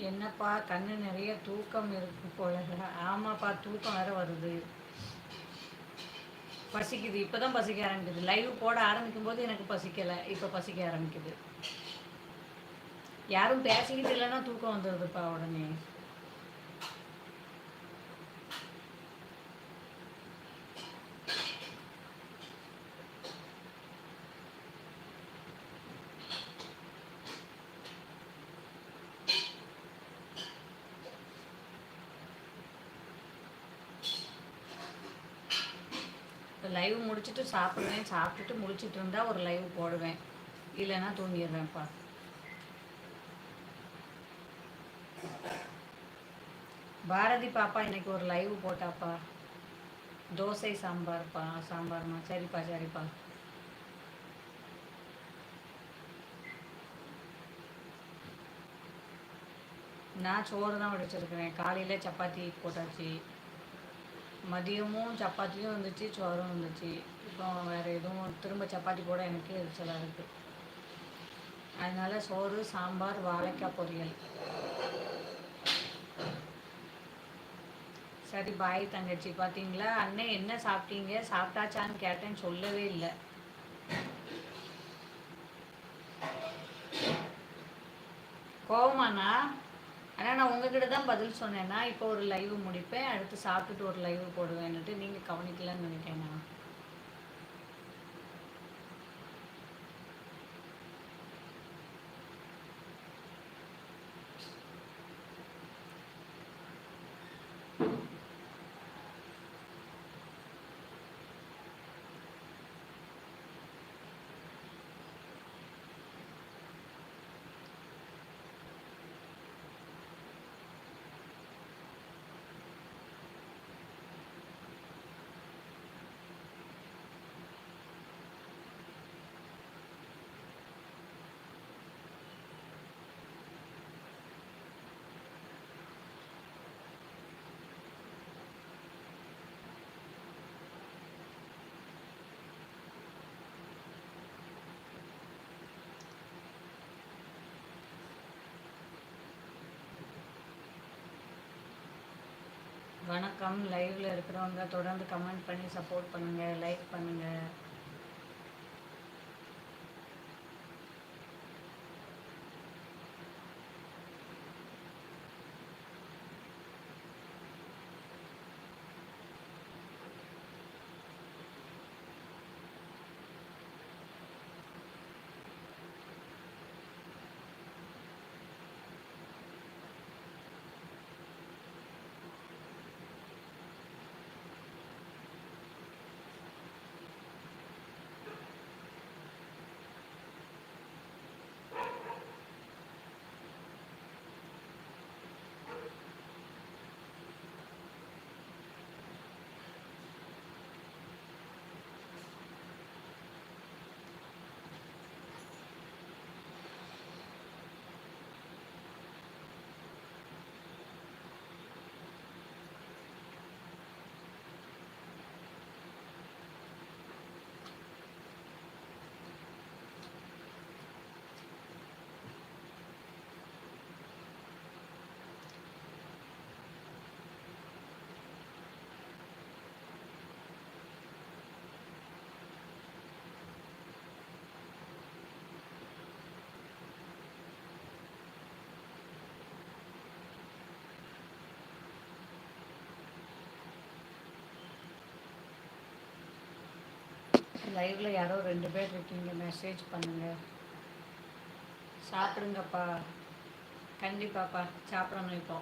என்னப்பா கண்ணு நிறைய தூக்கம் இருக்கு போல ஆமாப்பா தூக்கம் வேற வருது. பசிக்குது. இப்பதான் பசிக்க ஆரம்பிக்குது. லைவ் போட ஆரம்பிக்கும் போது எனக்கு பசிக்கல. இப்ப பசிக்க ஆரம்பிக்குது. யாரும் பேசிக்கிட்டு இல்லைன்னா தூக்கம் வந்துடுதுப்பா உடனே. லைவ் முடிச்சுட்டு சாப்பிடுவேன். சாப்பிட்டுட்டு முடிச்சுட்டு இருந்தால் ஒரு லைவ் போடுவேன். இல்லைன்னா தூங்கிடுவேன்ப்பா. பாரதி பாப்பா இன்னைக்கு ஒரு லைவ் போட்டாப்பா. தோசை சாம்பார்ப்பா. சாம்பார்மா? சரிப்பா சரிப்பா. நான் சோறு தான் வடிச்சிருக்கிறேன். காலையில் சப்பாத்தி போட்டாச்சு. மதியமும் சப்பாத்தியும் வந்துச்சு சோறும் வந்துச்சு. இப்போ வேறு எதுவும் திரும்ப சப்பாத்தி போட எனக்கு எரிச்சலாக இருக்குது அதனால சோறு சாம்பார் வாழைக்காய் பொரியல். சரி பாய் தங்கச்சி. பார்த்தீங்களா அண்ணே என்ன சாப்பிட்டீங்க? சாப்பிட்டாச்சான்னு கேட்டேன்னு சொல்லவே இல்லை. கோவமாண்ணா? ஆனால் நான் உங்ககிட்ட தான் பதில் சொன்னேன்னா இப்போ ஒரு லைவ் முடிப்பேன் அடுத்து சாப்பிட்டுட்டு ஒரு லைவ் போடுவேன்னுட்டு நீங்கள் கவனிக்கலன்னு நினைக்கிறேண்ணா வணக்கம். லைவ்ல இருக்கிறவங்க தொடர்ந்து கமெண்ட் பண்ணி சப்போர்ட் பண்ணுங்க லைக் பண்ணுங்க. லைவில் யாரோ ரெண்டு பேர் இருக்கீங்க மெசேஜ் பண்ணுங்கள் சாப்பிடுங்கப்பா. கண்டிப்பாப்பா சாப்பிடணும் இப்போ.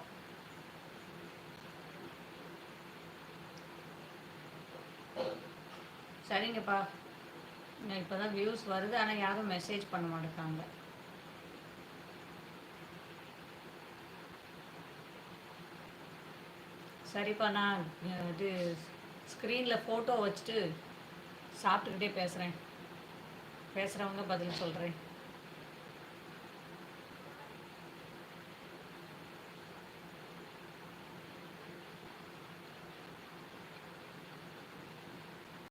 சரிங்கப்பா. நான் இப்போ தான் வியூஸ் வருது ஆனால் யாரும் மெசேஜ் பண்ண மாட்டேங்காங்க சரிப்பா நான் இது ஸ்க்ரீனில் ஃபோட்டோ வச்சுட்டு சாப்பிட்டுக்கிட்டே பேசுகிறேன் பேசுகிறவங்க பதில் சொல்கிறேன்